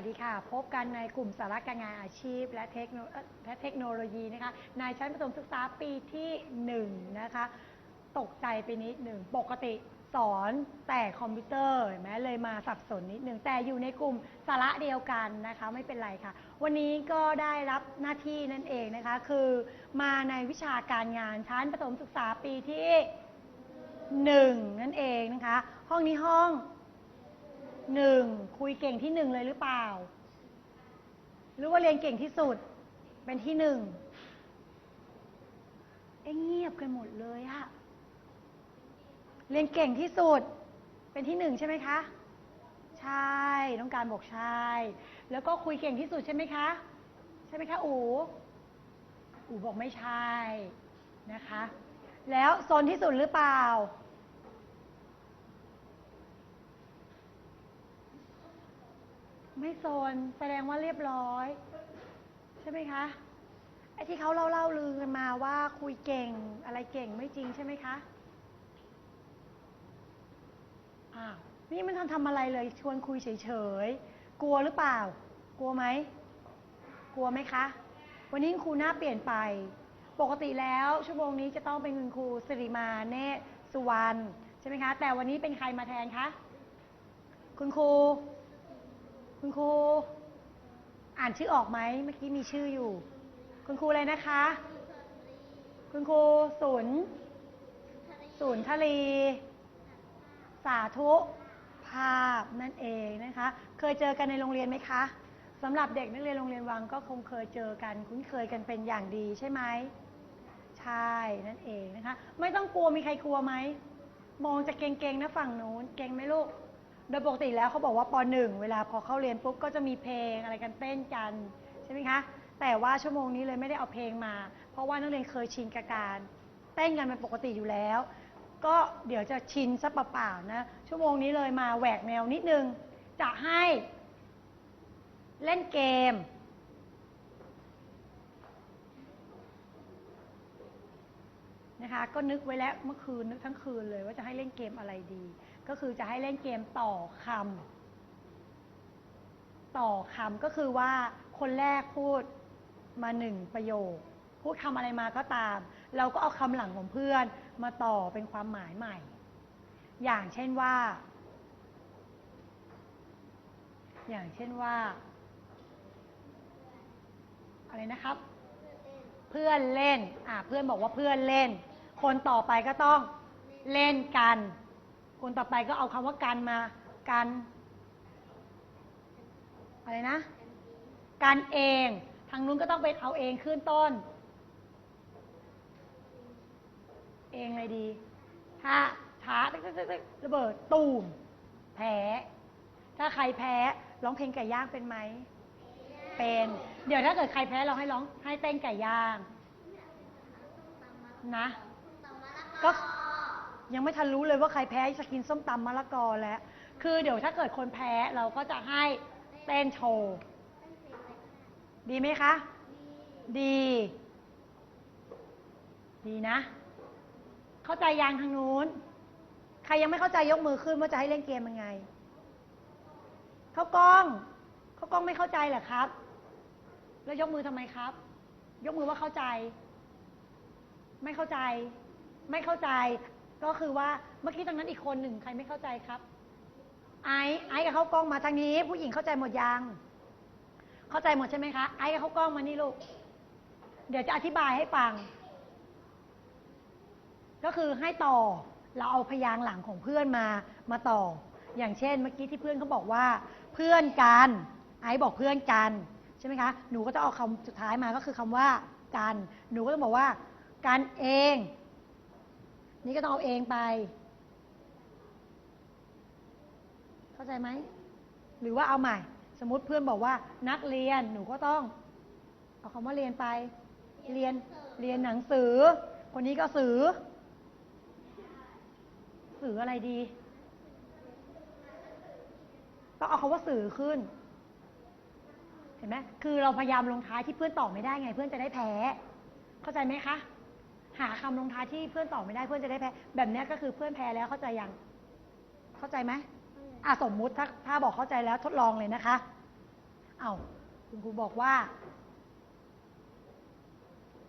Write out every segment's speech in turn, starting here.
วัสดีค่ะ พบกันในกลุ่มสาระการงานอาชีพ และเทคโนและเทคโนโลยีนะคะในชั้นประถมศึกษาปีที่1นะคะ ตกใจไปนิดหนึ่ง ปกติสอนแต่คอมพิวเตอร์เห็นไหมเลยมาสับสนนิดหนึ่งแต่อยู่ในกลุ่มสาระเดียวกันนะคะ ไม่เป็นไรค่ะ วันนี้ก็ได้รับหน้าที่นั่นเองนะคะ คือมาในวิชาการงานชั้นประถมศึกษาปีที่หนึ่งนั่นเองนะคะ ห้องนี้ห้อง หนึ่งคุยเก่งที่หนึ่งเลยหรือเปล่า หรือว่าเรียนเก่งที่สุด เป็นที่หนึ่งเอ้เงียบกันหมดเลยอะเรียนเก่งที่สุด เป็นที่หนึ่งใช่ไหมคะ ใช่ต้องการบอกใช่ แล้วก็คุยเก่งที่สุดใช่ไหมคะ ใช่ไหมคะอูอูบอกไม่ใช่นะคะ แล้วโซนที่สุดหรือเปล่า ไม่โซนแสดงว่าเรียบร้อย ใช่ไหมคะไอ้ที่เขาเล่าเล่าลือกันมาว่าคุยเก่งอะไรเก่งไม่จริงใช่ไหมคะอ้าวนี่มันทำทำอะไรเลยชวนคุยเฉยๆกลัวหรือเปล่า กลัวไหมกลัวไหมคะ วันนี้คุณครูหน้าเปลี่ยนไป ปกติแล้วชั่วโมงนี้จะต้องเป็นคุณครูสิริมาเนตรสุวรรณใช่ไหมคะ แต่วันนี้เป็นใครมาแทนคะคุณครู คุณครูอ่านชื่อออกไหมเมื่อกี้มีชื่ออยู่ คุณครูอะไรนะคะ คุณครูศูนย์ศูนย์ทลี สาธุภาพนั่นเองนะคะ เคยเจอกันในโรงเรียนไหมคะสำหรับเด็กนักเรียนโรงเรียนวังก็คงเคยเจอกัน คุ้นเคยกันเป็นอย่างดีใช่ไหมใช่นั่นเองนะคะ ไม่ต้องกลัวมีใครกลัวไหมมองจะเก่งๆนะฝั่งนู้นเก่งไหมลูก โดยปกติแล้วเขาบอกว่าปหนึ่งเวลาพอเข้าเรียนปุ๊บก็จะมีเพลงอะไรกันเต้นกันใช่ไหมคะ แต่ว่าชั่วโมงนี้เลยไม่ได้เอาเพลงมา เพราะว่านักเรียนเคยชินกับการเต้นกันเป็นปกติอยู่แล้ว ก็เดี๋ยวจะชินซะเปล่าๆนะ ชั่วโมงนี้เลยมาแหวกแนวนิดนึง จะให้เล่นเกม นะคะ ก็นึกไว้แล้วเมื่อคืนนึกทั้งคืนเลยว่าจะให้เล่นเกมอะไรดี ก็คือจะให้เล่นเกมต่อคำต่อคำก็คือว่าคนแรกพูดมาหนึ่งประโยค พูดคำอะไรมาก็ตาม เราก็เอาคำหลังของเพื่อนมาต่อเป็นความหมายใหม่ อย่างเช่นว่า อย่างเช่นว่า อะไรนะครับ เพื่อนเล่นอ่าเพื่อนบอกว่าเพื่อนเล่น คนต่อไปก็ต้องเล่นกัน คนต่อไปก็เอาคำว่ากันมากันอะไรนะกันเอง ทางนู้นก็ต้องเป็นเอาเองขึ้นต้น เองเลยดี ถ้าช้าระเบิดตูมแพ้ถ้าใครแพ้ร้องเพลงไก่ย่างเป็นไหม เป็น เดี๋ยวถ้าเกิดใครแพ้เราให้ร้องให้เต้นไก่ย่าง นะ ก็ ยังไม่ทันรู้เลยว่าใครแพ้จะกินส้มตำมะละกอแล้ว คือเดี๋ยวถ้าเกิดคนแพ้เราก็จะให้เต้นโชว์ ดีไหมคะ ดี ดีนะ เข้าใจยังทางนู้น ใครยังไม่เข้าใจยกมือขึ้นว่าจะให้เล่นเกมยังไง เข้ากล้อง เข้ากล้องไม่เข้าใจเหรอครับ แล้วยกมือทำไมครับ ยกมือว่าเข้าใจ ไม่เข้าใจ ไม่เข้าใจ ก็คือว่าเมื่อกี้ตรงนั้นอีกคนหนึ่งใครไม่เข้าใจครับ ไอซ์ไอซ์กับเข้ากล้องมาทางนี้ ผู้หญิงเข้าใจหมดยังเข้าใจหมดใช่ไหมคะไอซ์กับเข้ากล้องมานี่ลูก เดี๋ยวจะอธิบายให้ฟัง ก็คือให้ต่อเราเอาพยางค์หลังของเพื่อนมามาต่อ อย่างเช่น เมื่อกี้ที่เพื่อนเขาบอกว่า เพื่อนกัน ไอซ์บอกเพื่อนกันใช่ไหมคะหนูก็จะเอาคำสุดท้ายมาก็คือคำว่า กัน หนูก็ต้องบอกว่า กันเอง นี่ก็ต้องเอาเองไป เข้าใจไหม หรือว่าเอาใหม่ สมมติเพื่อนบอกว่านักเรียนหนูก็ต้อง เอาคำว่าเรียนไป เรียนเรียนหนังสือ คนนี้ก็สือ สื่ออะไรดีต้องเอาคำว่าสื่อขึ้น เห็นไหมคือเราพยายามลงท้ายที่เพื่อนตอบไม่ได้ไง เพื่อนจะได้แพ้ เข้าใจไหมคะ หาคำลงท้ายที่เพื่อนตอบไม่ได้เพื่อนจะได้แพ้ แบบเนี้ยก็คือเพื่อนแพ้แล้วเข้าใจยัง เข้าใจไหมอะสมมุติถ้าถ้าบอกเข้าใจแล้วทดลองเลยนะคะ เอา้าคุณครูบอกว่า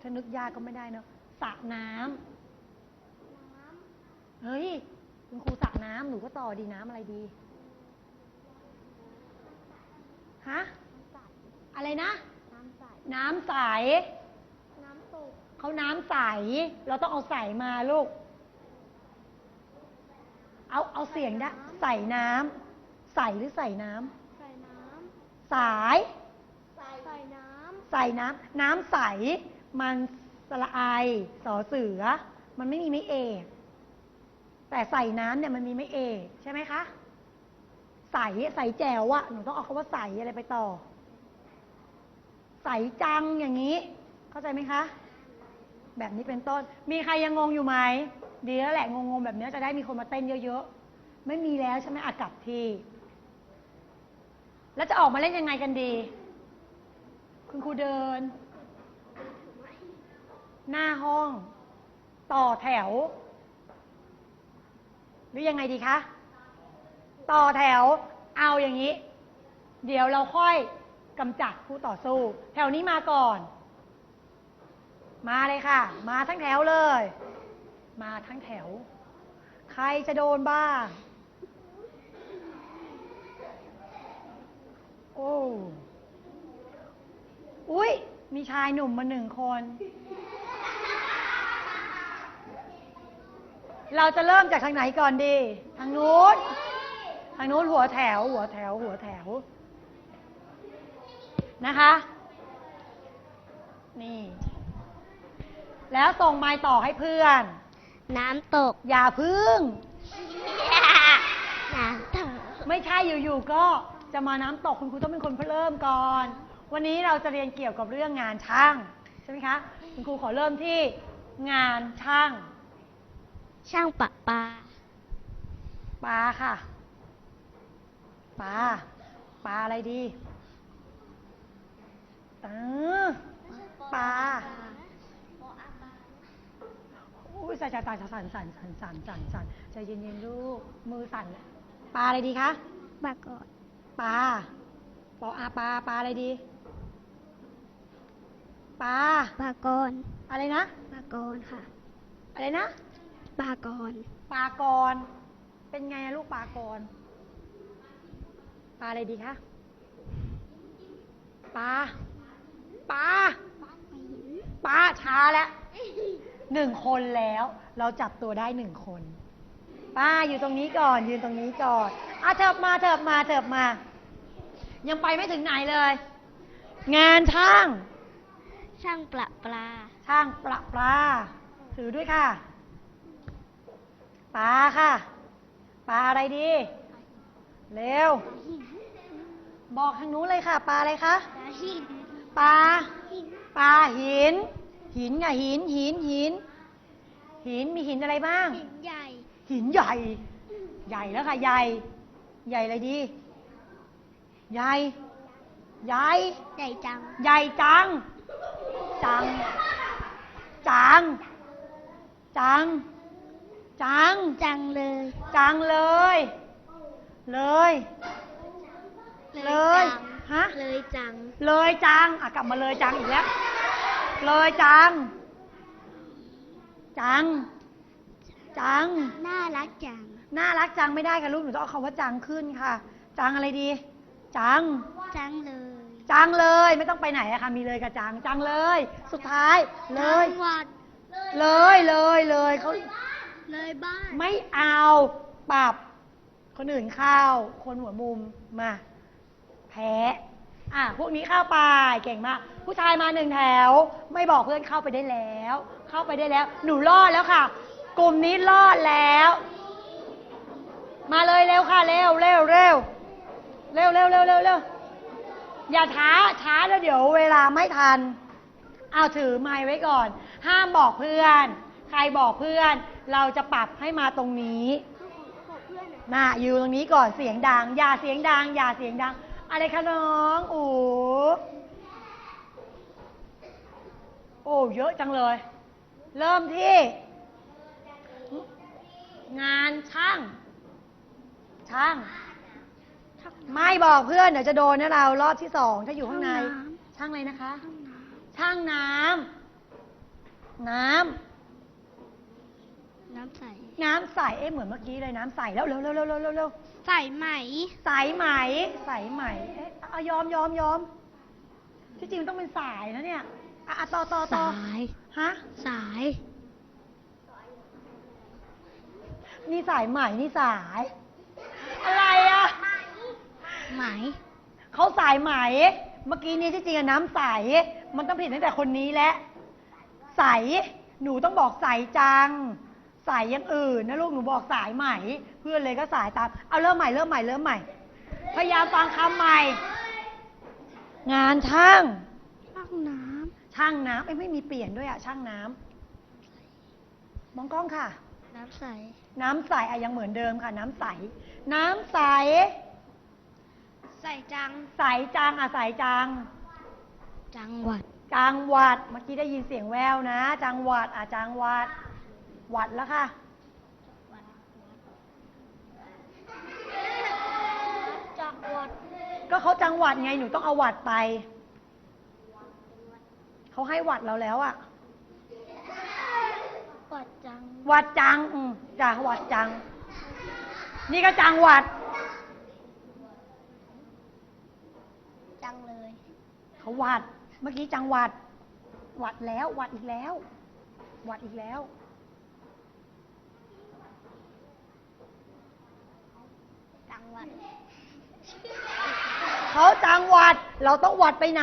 ถ้านึกยากก็ไม่ได้เนอะสระน้ำเฮ้ย คุณครูสระน้ำหนูก็ต่อดีน้ำอะไรดี ฮะ อะไรนะ น้ำใสน้ำใสน้ำตก เขาน้ำใส เราต้องเอาใสมาลูก เอาเอาเสียงได้ใส่น้ำใสหรือใส่น้ใส่น้ำสายำใส่ใส่น้ใส่น้ำน้ำใส มันสระไอสอเสือ มันไม่มีไม่เอก แต่ใส่น้ำเนี่ยมันมีไม่เอกใช่ไหมคะ ใสใสแจ๋วอะหนูต้องเอาคำว่าใสอะไรไปต่อ ใสจังอย่างนี้ เข้าใจไหมคะ แบบนี้เป็นต้น มีใครยังงงอยู่ไหม ดีแล้วแหละงงๆแบบนี้จะได้มีคนมาเต้นเยอะๆ ไม่มีแล้วใช่ไหมอากลับที แล้วจะออกมาเล่นยังไงกันดี คุณครูเดิน หน้าห้อง ต่อแถว หรือยังไงดีคะ ต่อแถว เอาอย่างนี้ เดี๋ยวเราค่อยกำจัดผู้ต่อสู้ แถวนี้มาก่อน มาเลยค่ะ มาทั้งแถวเลย มาทั้งแถว ใครจะโดนบ้าง โอ้อุ้ยมีชายหนุ่มมาหนึ่งคน เราจะเริ่มจากทางไหนก่อนดี ทางนู้น ทางนู้นหัวแถว หัวแถว หัวแถว นะคะ นี่ แล้วส่งไม้ต่อให้เพื่อนำน้ำตก อย่าพึ่ง น้ำตก ไม่ใช่อยู่ๆก็จะมาน้ำตกคุณครูต้องเป็นคนเริ่มก่อน วันนี้เราจะเรียนเกี่ยวกับเรื่องงานช่างใช่ไหมคะคุณครูขอเริ่มที่งานช่าง ช่างปะปลาปลาค่ะปลาปลาอะไรดีเออปลา อุ้ยสายสายสั่นสั่นสั่นสั่นสั่นสั่นใจเย็นๆลูกมือสั่นปลาอะไรดีคะปลากอดปลาปออาปลาปลาอะไรดีปลาปลากรอะไรนะปลากรค่ะ อะไรนะปลากรปลากรเป็นไงลูกปลากรปลาอะไรดีคะปลาปลาปลาช้าแล้ว หนึ่งคนแล้ว เราจับตัวได้หนึ่งคน ป้าอยู่ตรงนี้ก่อน ยืนตรงนี้ก่อนอะเถิบมาเถิบมาเถิบมา ยังไปไม่ถึงไหนเลย งานช่าง ช่างปลาปลา ช่างประปลาถือด้วยค่ะปลาค่ะปลาอะไรดี เร็ว บอกทางนู้นเลยค่ะปลาอะไรคะปลาหินปลาปลาหิน หินไงหินหินหิน หินมีหินอะไรบ้าง หินใหญ่ หินใหญ่ ใหญ่แล้วค่ะ ใหญ่ ใหญ่อะไรดี ใหญ่ ใหญ่ ใหญ่จัง ใหญ่จัง จัง จัง จัง จัง จังเลย จังเลย เลย เลย ฮะ เลยจัง เลยจัง อะกลับมาเลยจังอีกแล้ว เลยจัง จัง จัง น่ารักจัง น่ารักจังไม่ได้ค่ะลูกหนูต้องเอาคำว่าจังขึ้นค่ะ จังอะไรดี จัง จังเลย จังเลยไม่ต้องไปไหนอะค่ะ มีเลยกับจัง จังเลย สุดท้าย เลย จังหวัด เลยเลยเลยเขาเลยบ้าน ไม่เอาปรับ คนอื่นเข้า คนหัวมุมมา แพ้ อะพวกนี้เข้าไปเก่งมาก ผู้ชายมาหนึ่งแถว ไม่บอกเพื่อนเข้าไปได้แล้ว เข้าไปได้แล้ว หนูรอดแล้วค่ะ กลุ่มนี้รอดแล้ว มาเลยเร็วค่ะเร็วเร็วเร็วเร็วเร็วเร็วเร็วเร็วอย่าช้าช้าแล้วเดี๋ยวเวลาไม่ทัน เอาถือไม้ไว้ก่อน ห้ามบอกเพื่อน ใครบอกเพื่อน เราจะปรับให้มาตรงนี้ มาอยู่ตรงนี้ก่อนเสียงดัง อย่าเสียงดัง อย่าเสียงดัง อะไรคะน้องโอ้โอ้เยอะจังเลย เริ่มที่ งานช่าง ช่าง ไม่บอกเพื่อนเดี๋ยวจะโดนนะเรารอบที่สองถ้าอยู่ข้างใน ช่องน้ช่างอะไรนะคะำช่างน้ำน้ำน้ำใส น้ำใสเอ๊ะเหมือนเมื่อกี้เลยน้ำใสแล้วเร็วเร็วเร็วเร็วเร็วเร็วใส่ไหมใสไหมใสไหมเอ๊ะเอายอมยอมยอมที่จริงมันต้องเป็นสายนะเนี่ยอะอะต่อต่อต่อสาย ฮะ สาย นี่สายใหม่นี่สาย อะไรอะไหม เขาสายไหมเมื่อกี้นี้ที่จริงอะน้ำใส มันต้องผิดตั้งแต่คนนี้แหละใส หนูต้องบอกใสจัง ใสอยังอื่นนะลูกหนูบอกสายใหม่ เพื่อนเลยก็สายตามเอาเริ่มใหม่เริ่มใหม่เริ่มใหม่ พยายามฟังคำใหม่ งานช่างช่องน้ช่างน้ำเอ้ยไม่มีเปลี่ยนด้วยอะช่างน้ำมองกล้องค่ะำน้ำใส น้ำใสอะยังเหมือนเดิมค่ะ น้ำใส น้ำใส ใส่จัง ใสจังอะใสจังจังหวัด จังหวัดเมื่อกี้ได้ยินเสียงแววนะ จังหวัดอะจังหวัด หวัดแล้วค่ะจังหวัดก็เขาจังหวัดไงหนูต้องเอาหวัดไป เขาให้หวัดเราแล้วอะหวัดจังหวัดจังอืมจ้ะหวัดจัง นี่ก็จังหวัด จังเลยเขาหวัด เมื่อกี้จังหวัด หวัดแล้ว หวัดอีกแล้ว หวัดอีกแล้ว จัง หวัดเขาจังหวัด เราต้องหวัดไปไหน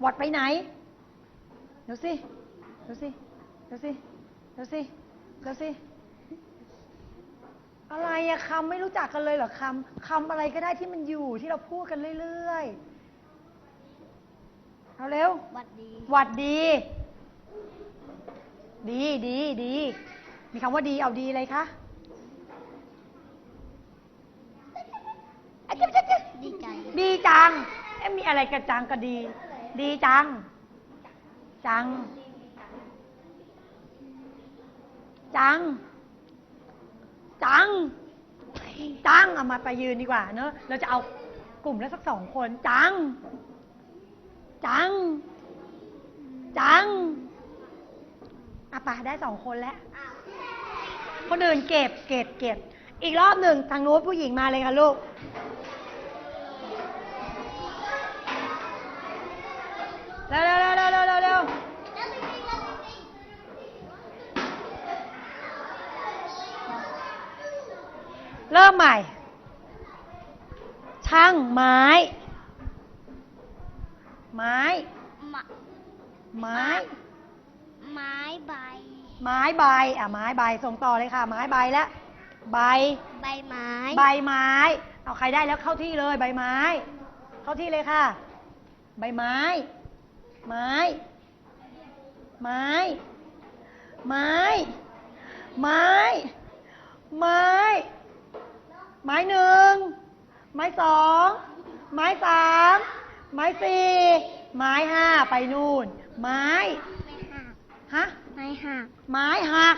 หวัดไปไหนเดี๋ยวสิเดี๋ยวสิเดี๋ยวสิเดี๋ยวสิเดี๋ยวสิอะไรอะคำไม่รู้จักกันเลยเหรอคำคำอะไรก็ได้ที่มันอยู่ที่เราพูดกันเรื่อยๆเอาเร็วหวัดดีหวัดดี ดีดีดี มีคำว่าดีเอาดีอะไรคะอะจิ๊บจิ๊บจิ๊บ ดีใจดีจังเอ๊ะมีอะไรกับจังก็ดี ดีจัง จัง จัง จัง จัง เอามาไปยืนดีกว่าเนอะเราจะเอากลุ่มละสักสองคน จัง จัง จังอะไปได้สองคนแล้วคนอื่นเก็บเก็บเก็บ อีกรอบหนึ่งทางนู้นผู้หญิงมาเลยค่ะลูก เร็วเร็วเร็วเร็วเร็วเร็วเร็วเริ่มใหม่ ช่างไม้ ไม้มะไม้ ไม้ใบ ไม้ใบ อะ ไม้ใบ ส่งต่อเลยค่ะ ไม้ใบแล้วใบ ใบไม้ ใบไม้ เอาใครได้แล้วเข้าที่เลย ใบไม้ เข้าที่เลยค่ะ ใบไม้ ไม้ ไม้ ไม้ ไม้ ไม้ ไม้หนึ่ง ไม้สอง ไม้สาม ไม้สี่ ไม้ห้าไปนู่น ไม้ไม่หักฮะ ไม่หัก ไม้หัก